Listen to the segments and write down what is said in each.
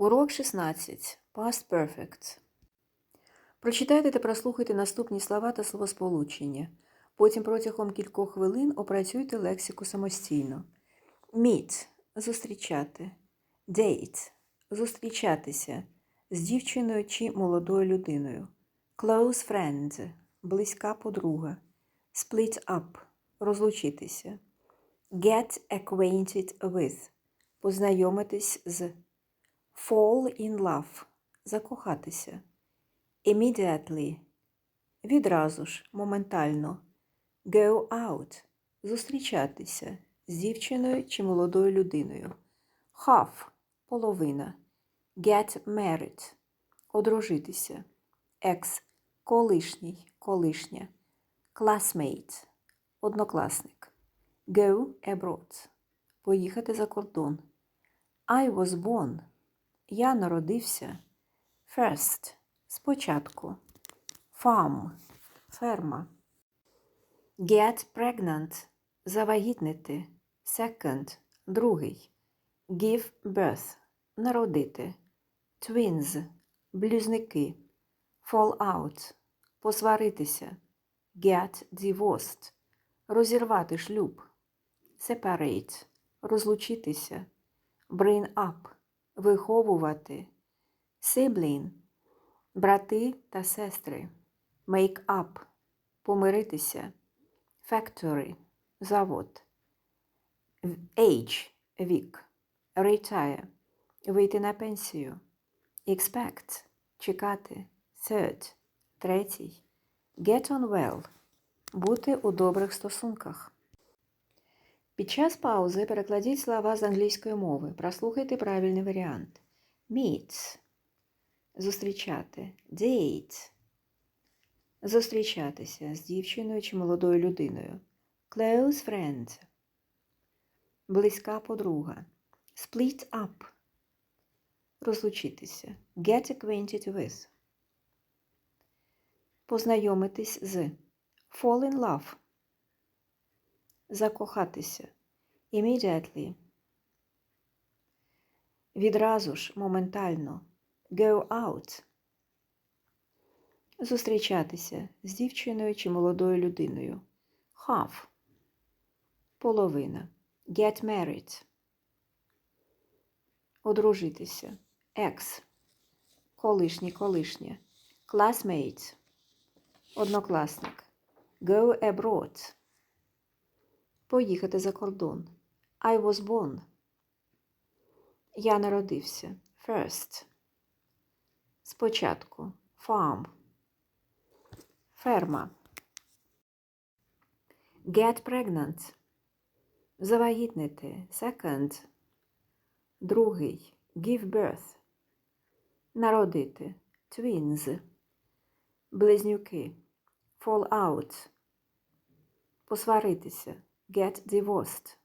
Урок 16. Past Perfect. Прочитайте та прослухайте наступні слова та словосполучення. Потім протягом кількох хвилин опрацюйте лексику самостійно. Meet – зустрічати. Date – зустрічатися з дівчиною чи молодою людиною. Close friend – близька подруга. Split up – розлучитися. Get acquainted with – познайомитись з. Fall in love – закохатися. Immediately – відразу ж, моментально. Go out – зустрічатися з дівчиною чи молодою людиною. Half – половина. Get married – одружитися. Ex – колишній, колишня. Classmate – однокласник. Go abroad – поїхати за кордон. I was born – я народився. First – спочатку. Farm – ферма. Get pregnant – завагітнити. Second – другий. Give birth – народити. Twins – близнюки. Fall out – посваритися. Get divorced – розірвати шлюб. Separate – розлучитися. Bring up – виховувати. Sibling – брати та сестри. Up – помиритися. Factory – завод. Age – вік. Retire – вийти на пенсію. Expect – чекати. Third – третій. Get on well – бути у добрих стосунках. Під час паузи перекладіть слова з англійської мови. Прослухайте правильний варіант. Meet – зустрічати. Date – зустрічатися з дівчиною чи молодою людиною. Close friend – близька подруга. Split up – розлучитися. Get acquainted with – познайомитись з. Fall in love – закохатися. Immediately – відразу ж, моментально. Go out – зустрічатися з дівчиною чи молодою людиною. Half – половина. Get married – одружитися. Ex – колишній, колишня. Classmate – однокласник. Go abroad – поїхати за кордон. I was born – я народився. First – спочатку. Farm – ферма. Get pregnant – завагітнити. Second – другий. Give birth – народити. Twins – близнюки. Fall out – посваритися. Get divorced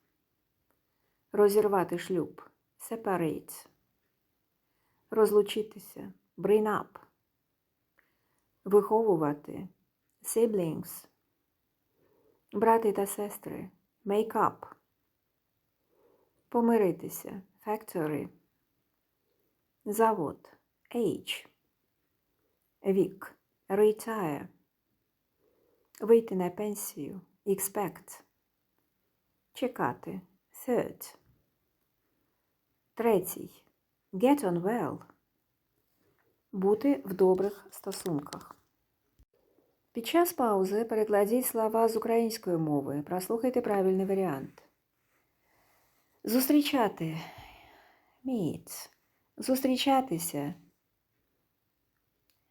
– розірвати шлюб. Separate – розлучитися. Bring up – виховувати. Siblings – брати та сестри. Make up – помиритися. Factory – завод. Age – вік. Retire – вийти на пенсію. Expect – чекати. Third – третій. Get on well – бути в добрих стосунках. Під час паузи перекладіть слова з української мови. Прослухайте правильний варіант. Зустрічати. Meet. Зустрічатися.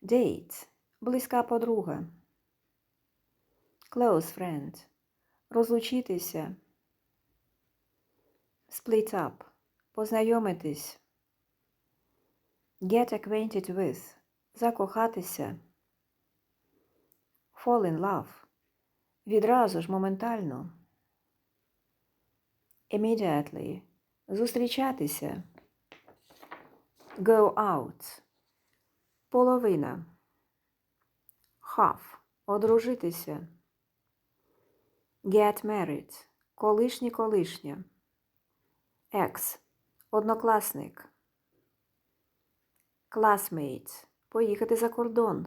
Date. Близька подруга. Close friend. Розлучитися. Split up. Познайомитись. Get acquainted with. Закохатися. Fall in love. Відразу ж моментально. Immediately. Зустрічатися. Go out. Половина. Half. Одружитися. Get married. Колишній колишня. Ex. Однокласник. Classmate – поїхати за кордон.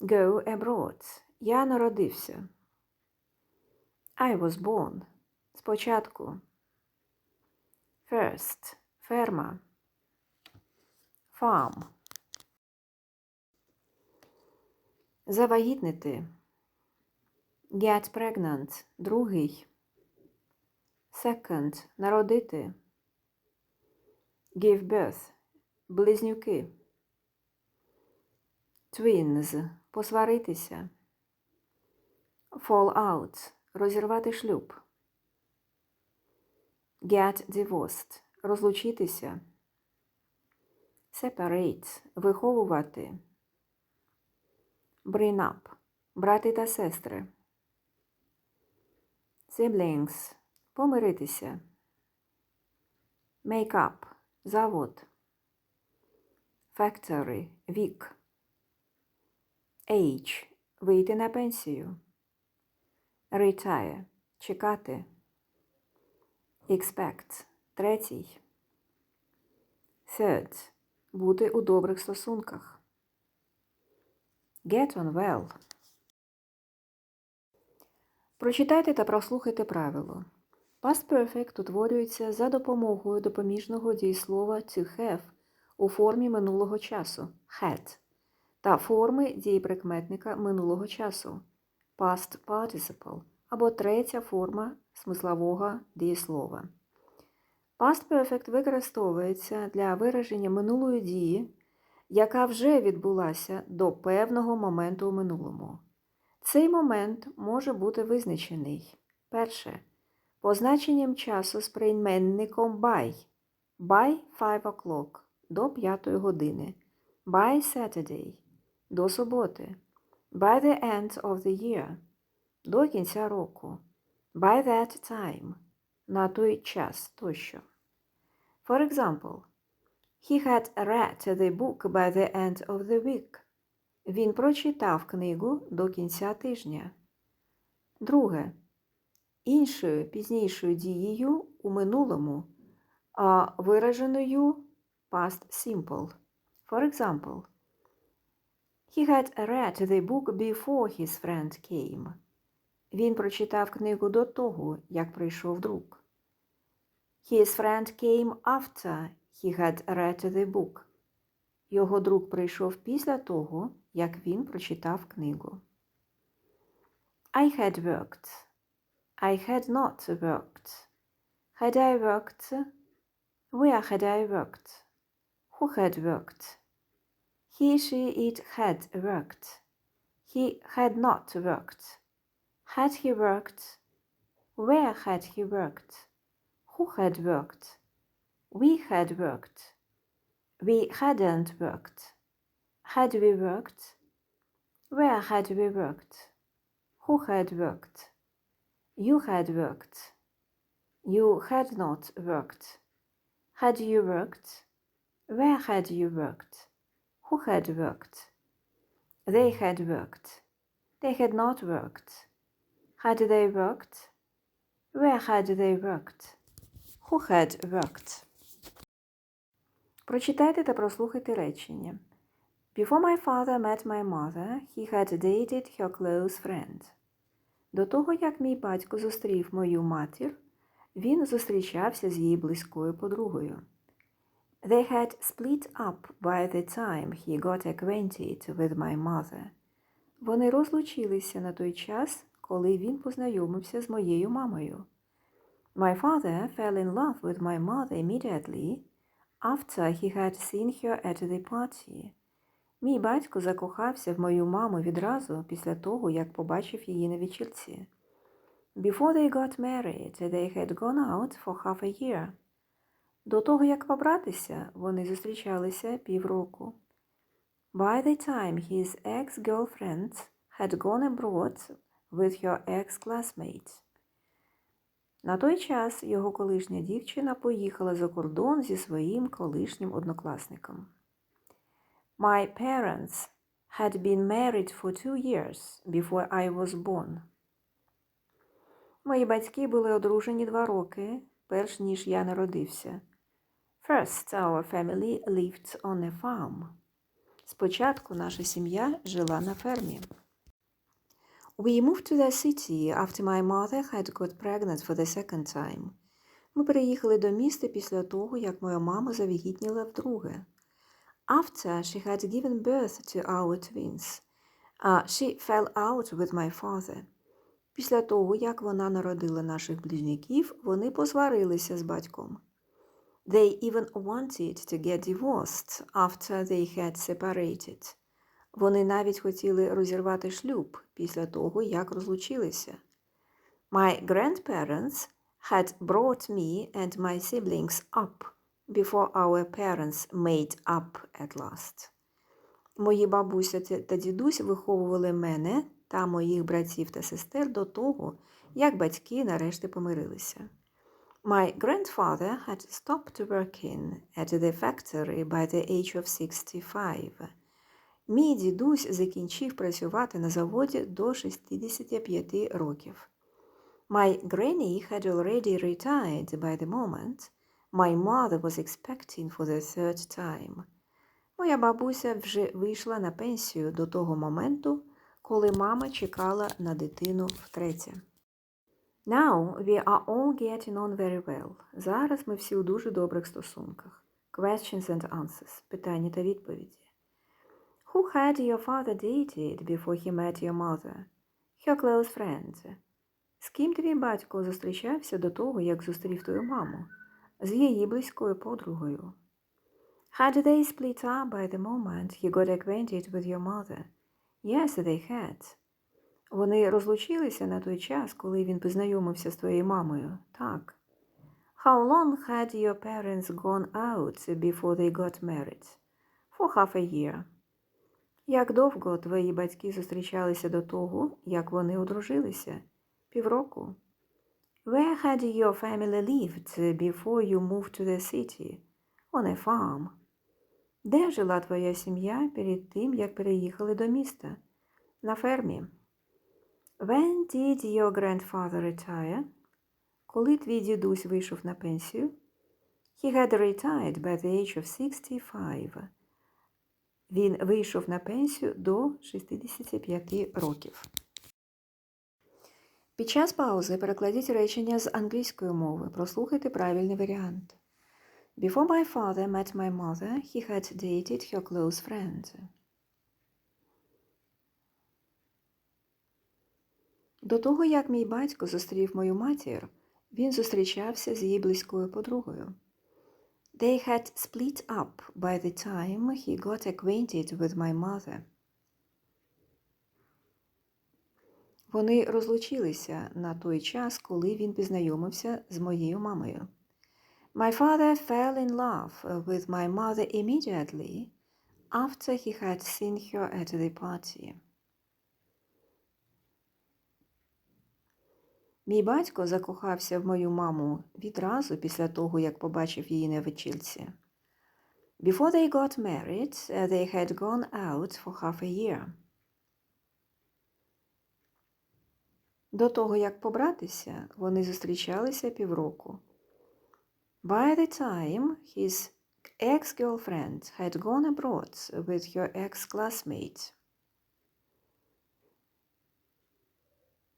Go abroad – я народився. I was born – спочатку. First – ферма. Farm. Завагітнити. Get pregnant – другий. Second – народити. Give birth – близнюки. Twins – посваритися. Fall out – розірвати шлюб. Get divorced – розлучитися. Separate – виховувати. Bring up – брати та сестри. Siblings – помиритися. Up – завод. Factory – вік. Age – вийти на пенсію. Retire – чекати. Expect – третій. Third – бути у добрих стосунках. Get on well. Прочитайте та прослухайте правило. Past Perfect утворюється за допомогою допоміжного дієслова to have у формі минулого часу had та форми дієприкметника минулого часу past participle або третя форма смислового дієслова. Past Perfect використовується для вираження минулої дії, яка вже відбулася до певного моменту у минулому. Цей момент може бути визначений. Перше. Позначенням часу з прийменником by. By 5 o'clock до 5 години. By Saturday до суботи. By the end of the year до кінця року. By that time на той час тощо. For example, he had read the book by the end of the week. Він прочитав книгу до кінця тижня. Друге. Іншою пізнішою дією у минулому, а вираженою past simple. For example, he had read the book before his friend came. Він прочитав книгу до того, як прийшов друг. His friend came after he had read the book. Його друг прийшов після того, як він прочитав книгу. I had worked. I had not worked. Had I worked? Where had I worked? Who had worked? He, she, it had worked. He had not worked. Had he worked? Where had he worked? Who had worked? We had worked. We hadn't worked. Had we worked? Where had we worked? Who had worked? You had worked. You had not worked. Had you worked? Where had you worked? Who had worked? They had worked. They had not worked. Had they worked? Where had they worked? Who had worked? Прочитайте та прослухайте речення. Before my father met my mother, he had dated her close friend. До того, як мій батько зустрів мою матір, він зустрічався з її близькою подругою. They had split up by the time he got acquainted with my mother. Вони розлучилися на той час, коли він познайомився з моєю мамою. My father fell in love with my mother immediately after he had seen her at the party. Мій батько закохався в мою маму відразу після того, як побачив її на вечірці. Before they got married, they had gone out for half a year. До того, як побратися, вони зустрічалися півроку. By the time his ex-girlfriend had gone abroad with her ex-classmates. На той час його колишня дівчина поїхала за кордон зі своїм колишнім однокласником. My parents had been married for two years before I was born. Мої батьки були одружені два роки, перш ніж я народився. First, our family lived on a farm. Спочатку наша сім'я жила на фермі. We moved to the city after my mother had got pregnant for the second time. Ми переїхали до міста після того, як моя мама завагітніла вдруге. After she had given birth to our twins, uh, she fell out with my father. Після того, як вона народила наших близнюків, вони посварилися з батьком. They even wanted to get divorced after they had separated. Вони навіть хотіли розірвати шлюб після того, як розлучилися. My grandparents had brought me and my siblings up before our parents made up at last. Мої бабуся та дідусь виховували мене та моїх братів та сестер до того, як батьки нарешті помирилися. My grandfather had stopped working at the factory by the age of 65. Мій дідусь закінчив працювати на заводі до 65 років. My granny had already retired by the moment my mother was expecting for the third time. Моя бабуся вже вийшла на пенсію до того моменту, коли мама чекала на дитину втретє. Now we are all getting on very well. Зараз ми всі у дуже добрих стосунках. Questions and answers. Питання та відповіді. Who had your father dated before he met your mother? Her close friend. З ким твій батько зустрічався до того, як зустрів твою маму? З її близькою подругою. Had they split up by the moment he got acquainted with your mother? Yes, they had. Вони розлучилися на той час, коли він познайомився з твоєю мамою. Так. How long had your parents gone out before they got married? For half a year. Як довго твої батьки зустрічалися до того, як вони одружилися? Півроку. Where had your family lived before you moved to the city? On a farm. Де жила твоя сім'я перед тим, як переїхали до міста? На фермі. When did your grandfather retire? Коли твій дідусь вийшов на пенсію? He had retired by the age of 65. Він вийшов на пенсію до 65 років. Під час паузи перекладіть речення з англійської мови. Прослухайте правильний варіант. Before my father met my mother, he had dated her close friend. До того, як мій батько зустрів мою матір, він зустрічався з її близькою подругою. They had split up by the time he got acquainted with my mother. Вони розлучилися на той час, коли він познайомився з моєю мамою. My father fell in love with my mother immediately after he had seen her at the party. Мій батько закохався в мою маму відразу після того, як побачив її на вечірці. Before they got married, they had gone out for half a year. До того, як побратися, вони зустрічалися півроку. By the time his ex-girlfriend had gone abroad with her ex-classmate.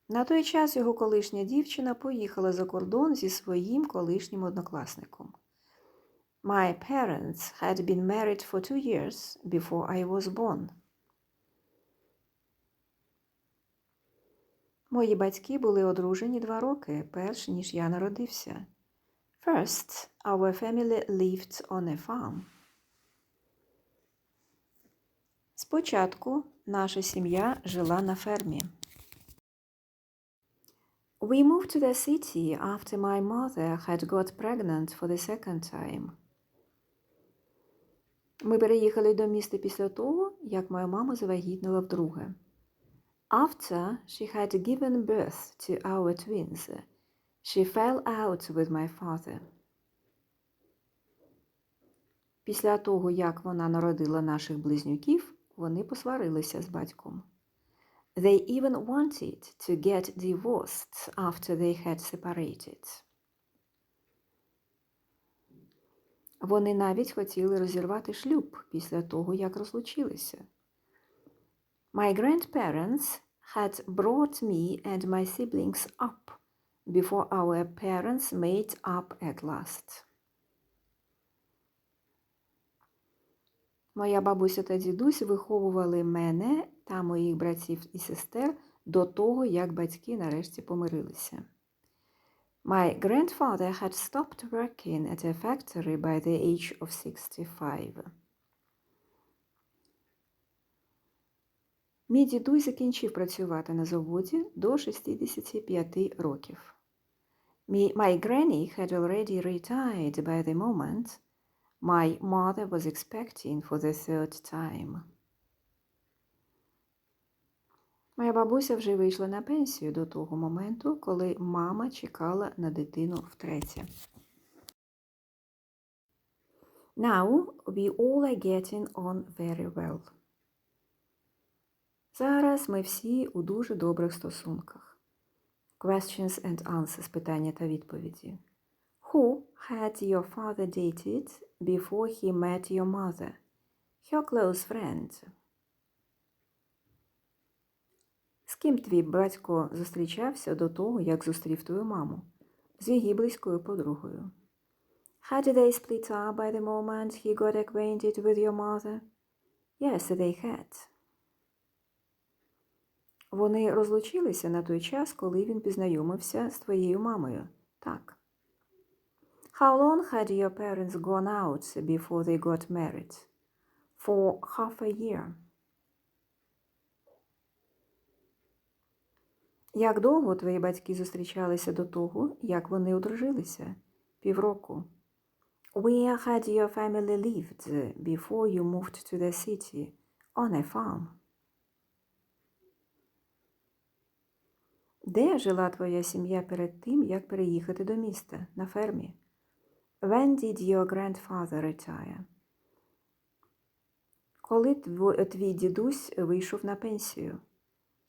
На той час його колишня дівчина поїхала за кордон зі своїм колишнім однокласником. My parents had been married for two years before I was born. Мої батьки були одружені два роки, перш ніж я народився. First, our family lived on a farm. Спочатку наша сім'я жила на фермі. We moved to the city after my mother had got pregnant for the second time. Ми переїхали до міста після того, як моя мама завагітніла вдруге. After she had given birth to our twins, she fell out with my father. Після того, як вона народила наших близнюків, вони посварилися з батьком. They even wanted to get divorced after they had separated. Вони навіть хотіли розірвати шлюб після того, як розлучилися. My grandparents had brought me and my siblings up before our parents made up at last. Моя бабуся та дідусь виховували мене та моїх братів і сестер до того, як батьки нарешті помирилися. My grandfather had stopped working at a factory by the age of 65. Мій дідусь закінчив працювати на заводі до 65 років. My granny had already retired by the moment my mother was expecting for the third time. Моя бабуся вже вийшла на пенсію до того моменту, коли мама чекала на дитину втретє. Now we all are getting on very well. Зараз ми всі у дуже добрих стосунках. Questions and answers – питання та відповіді. Who had your father dated before he met your mother? Your close friend. З ким твій батько зустрічався до того, як зустрів твою маму? З її близькою подругою. Had they split up by the moment he got acquainted with your mother? Yes, they had. Вони розлучилися на той час, коли він познайомився з твоєю мамою. Так. How long had your parents gone out before they got married? For half a year. Як довго твої батьки зустрічалися до того, як вони одружилися? Півроку. Where had your family lived before you moved to the city? On a farm. Де жила твоя сім'я перед тим, як переїхати до міста? На фермі? When did your grandfather retire? Коли твій дідусь вийшов на пенсію?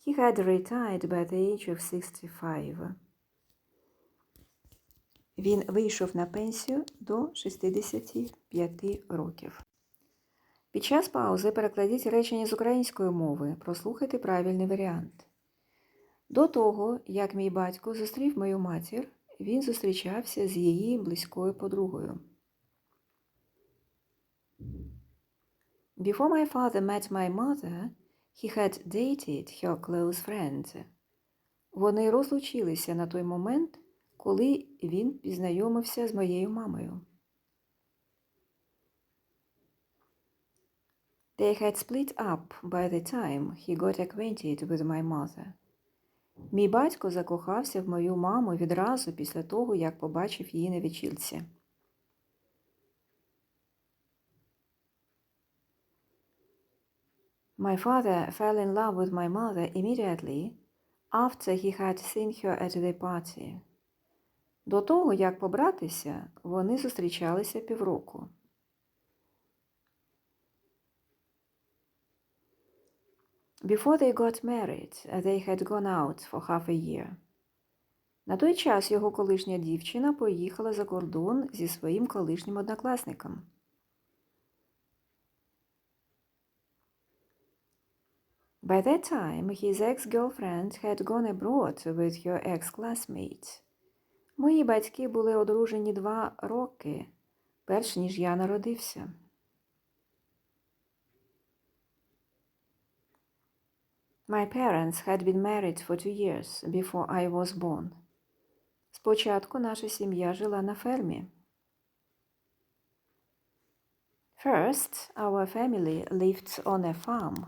He had retired by the age of 65. Він вийшов на пенсію до 65 років. Під час паузи перекладіть речення з української мови. Прослухайте правильний варіант. До того, як мій батько зустрів мою матір, він зустрічався з її близькою подругою. Before my father met my mother, he had dated her close friend. Вони розлучилися на той момент, коли він пізнайомився з моєю мамою. They had split up by the time he got acquainted with my mother. Мій батько закохався в мою маму відразу після того, як побачив її на вечірці. My father fell in love with my mother immediately after he had seen her at the party. До того, як побратися, вони зустрічалися півроку. Before they got married, they had gone out for half a year. На той час його колишня дівчина поїхала за кордон зі своїм колишнім однокласником. By that time, his ex-girlfriend had gone abroad with her ex-classmate. Мої батьки були одружені два роки, перш ніж я народився. My parents had been married for two years before I was born. Спочатку наша сім'я жила на фермі. First, our family lived on a farm.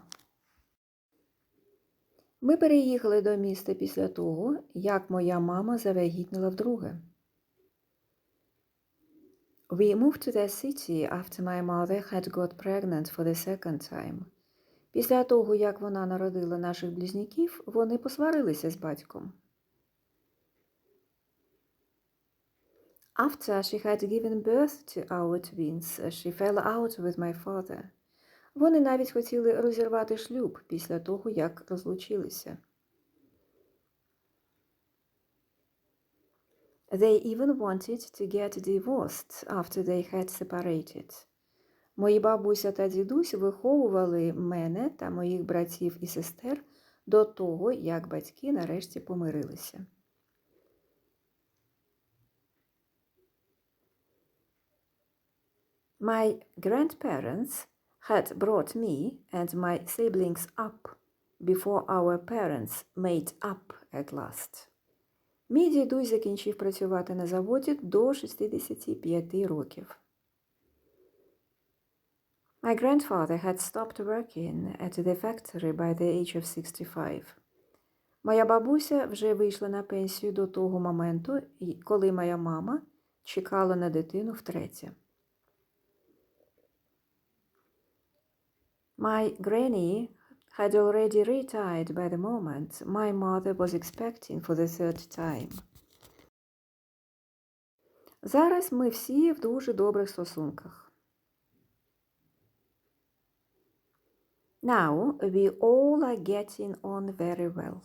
Ми переїхали до міста після того, як моя мама завагітніла вдруге. We moved to the city after my mother had got pregnant for the second time. Після того, як вона народила наших близнюків, вони посварилися з батьком. After she had given birth to our twins, she fell out with my father. Вони навіть хотіли розірвати шлюб після того, як розлучилися. They even wanted to get divorced after they had separated. Мої бабуся та дідусь виховували мене та моїх братів і сестер до того, як батьки нарешті помирилися. My grandparents had brought me and my siblings up before our parents made up at last. Мій дідусь закінчив працювати на заводі до 65 років. My grandfather had stopped working at the factory by the age of 65. Моя бабуся вже вийшла на пенсію до того моменту, коли моя мама чекала на дитину втретє. My granny had already retired by the moment my mother was expecting for the third time. Зараз ми всі в дуже добрих стосунках. Now we all are getting on very well.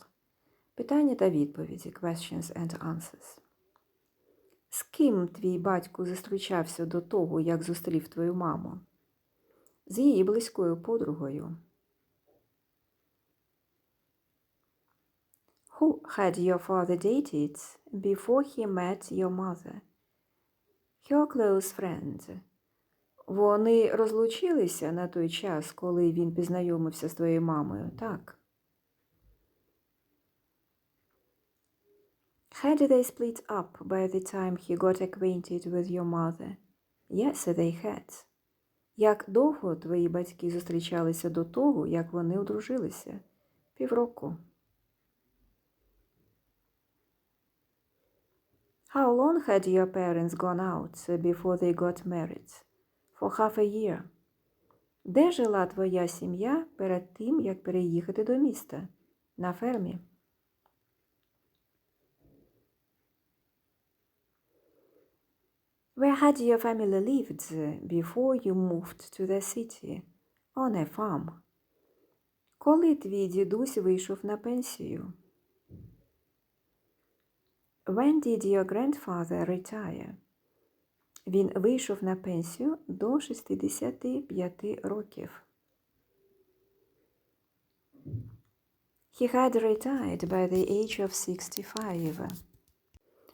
Питання та відповіді. Questions and answers. З ким твій батько зустрічався до того, як зустрів твою маму? З її близькою подругою. Who had your father dated before he met your mother? Your close friend. Вони розлучилися на той час, коли він познайомився з твоєю мамою, так? Had they split up by the time he got acquainted with your mother? Yes, they had. Як довго твої батьки зустрічалися до того, як вони одружилися? Півроку. How long had your parents gone out before they got married? For half a year. Де жила твоя сім'я перед тим, як переїхати до міста? На фермі. Where had your family lived before you moved to the city? On a farm. Коли твій дідусь вийшов на пенсію? When did your grandfather retire? Він вийшов на пенсію до 65 років. He had retired by the age of 65.